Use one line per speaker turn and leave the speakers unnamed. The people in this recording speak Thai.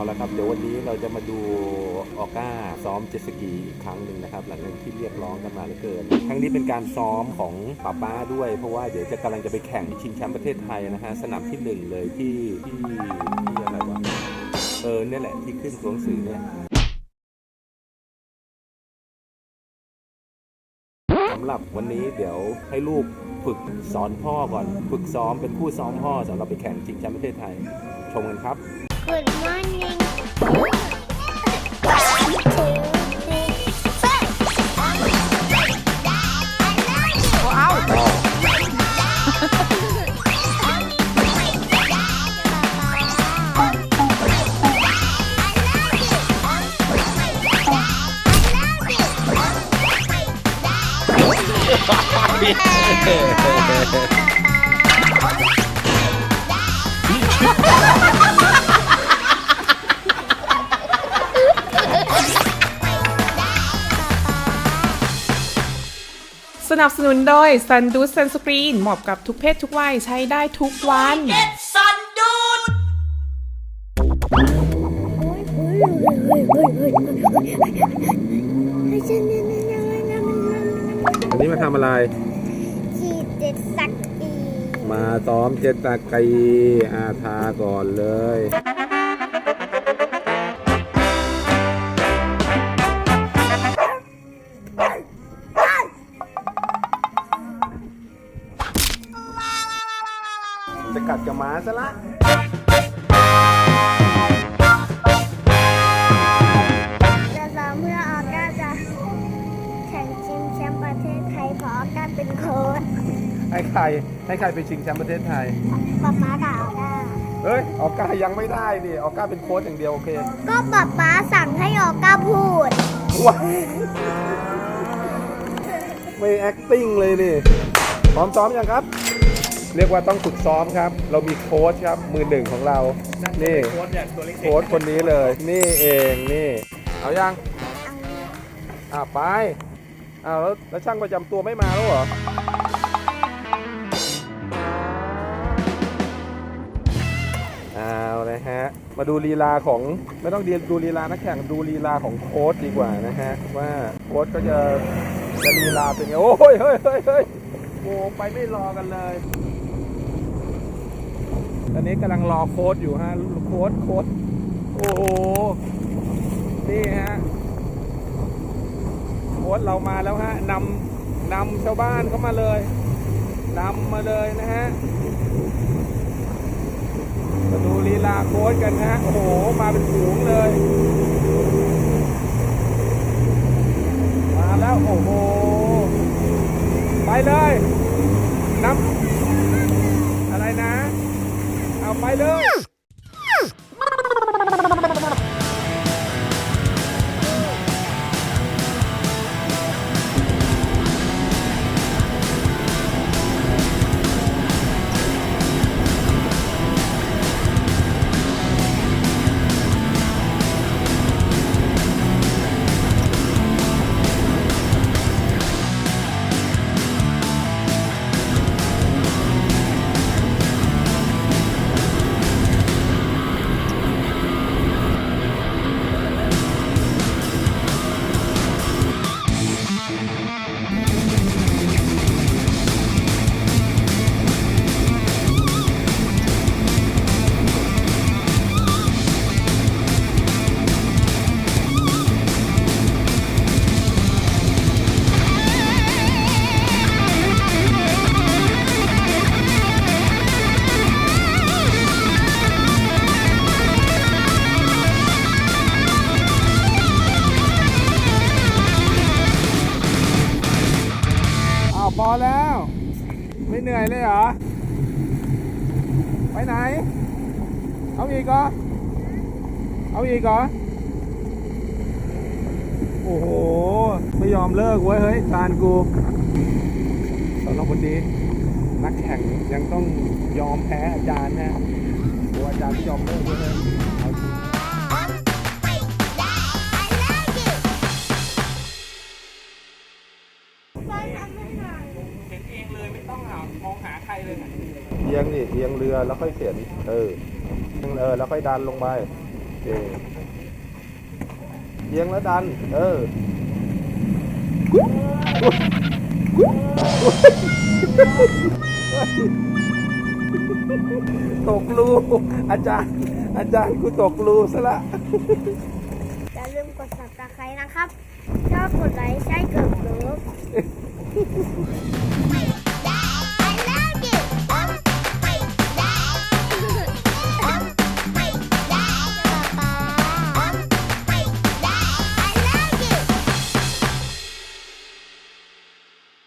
เอาละครับเดี๋ยววันนี้เราจะมาดูออก้าซ้อมเจสกีอีกครั้งหนึ่งนะครับ หลังจากที่เรียกร้องกันมาเหลือเกิน ครั้งนี้เป็นการซ้อมของป้าป้าด้วย เพราะว่าเดี๋ยวจะกำลังจะไปแข่งชิงแชมป์ประเทศไทยนะฮะสนามที่หนึ่งเลยที่ที่ที่อะไรวะเออเนี่ยแหละที่ขึ้นตัวหนังสือเนี่ยสำหรับวันนี้เดี๋ยวให้ลูกฝึกสอนพ่อก่อน ฝึกซ้อมเป็นผู้ซ้อมพ่อสำหรับไปแข่งชิงแชมป์ประเทศไทย ชมกันครับ
Good morning. One, two, three, four.
สนับสนุนโดย Sun d u s Sunscreen เหมาะกับทุกเพศทุกวัยใช้ได้ทุกวัน
วันนี้มาทำอะไร
ขี่เจ็ดสักอี
มาซ้อมเจ็ตสกีอาทาก่อนเลย ซะละ
จะซ้อมเพื่อออก้าจะแข่งชิงแชมป์ประเทศไทยเพราะออก้าเป็นโค้ช
ให้ใครให้ใครไปชิงแชมป์ประเทศไทย
ป๊าป๊ากับออก้า
เฮ้ยออก้ายังไม่ได้ดิออก้าเป็นโค้ชอย่างเดียวโอเค
ก็ป๊าป๊าสั่งให้ออก้าพูด
ว้ายไม่ acting เลยนี่พร้อมซ้อมยังครับ เรียกว่าต้องฝึกซ้อมครับ เรามีโค้ชครับ มือหนึ่งของเรา นี่
โค้ชเนี่ยตัวเล็ก
โค้ชคนนี้เลย นี่เองนี่ เอายังอ่าไปอ้าวแล้วแล้วช่างประจำตัวไม่มาแล้วเหรอเอาเลยฮะ มาดูลีลาของไม่ต้องดูลีลานักแข่งดูลีลาของโค้ชดีกว่านะฮะ ว่าโค้ชก็จะจะลีลาเป็นไงโอ้ยเฮ้ยเฮ้ยเฮ้ยโอ้ไปไม่รอกันเลย ตอนนี้กำลังรอโค้ชอยู่ฮะโค้ชโค้ชโอ้โหนี่ฮะโค้ชเรามาแล้วฮะนำนำชาวบ้านเข้ามาเลยนำมาเลยนะฮะมาดูลีลาโค้ชกันนะฮะโอ้โหมาเป็นฝูงเลย มาแล้วโอ้โหไปเลยนับ อะไรนะ เอา ไปเลย เหนื่อยเลยเหรอ ไปไหน เอาอีกเหรอเอาอีกเหรอ โอ้โห ไม่ยอมเลิกเว้ย เฮ้ยตานกูสำหรับวันนี้ นักแข่งยังต้องยอมแพ้อาจารย์นะโอ้อาจารย์ไม่ยอมเลิกเว้ย อียงนี่เอียงเรือแล้วค่อยเข็นเออเออแล้วค่อยดันลงไปเคเอียงแล้วดัน เออตกรูอาจารย์ อาจารย์กูตกรูซะละ
อย่าลืมกด subscribe นะครับ ชอบกดไลค์ใช่เกิดหรือ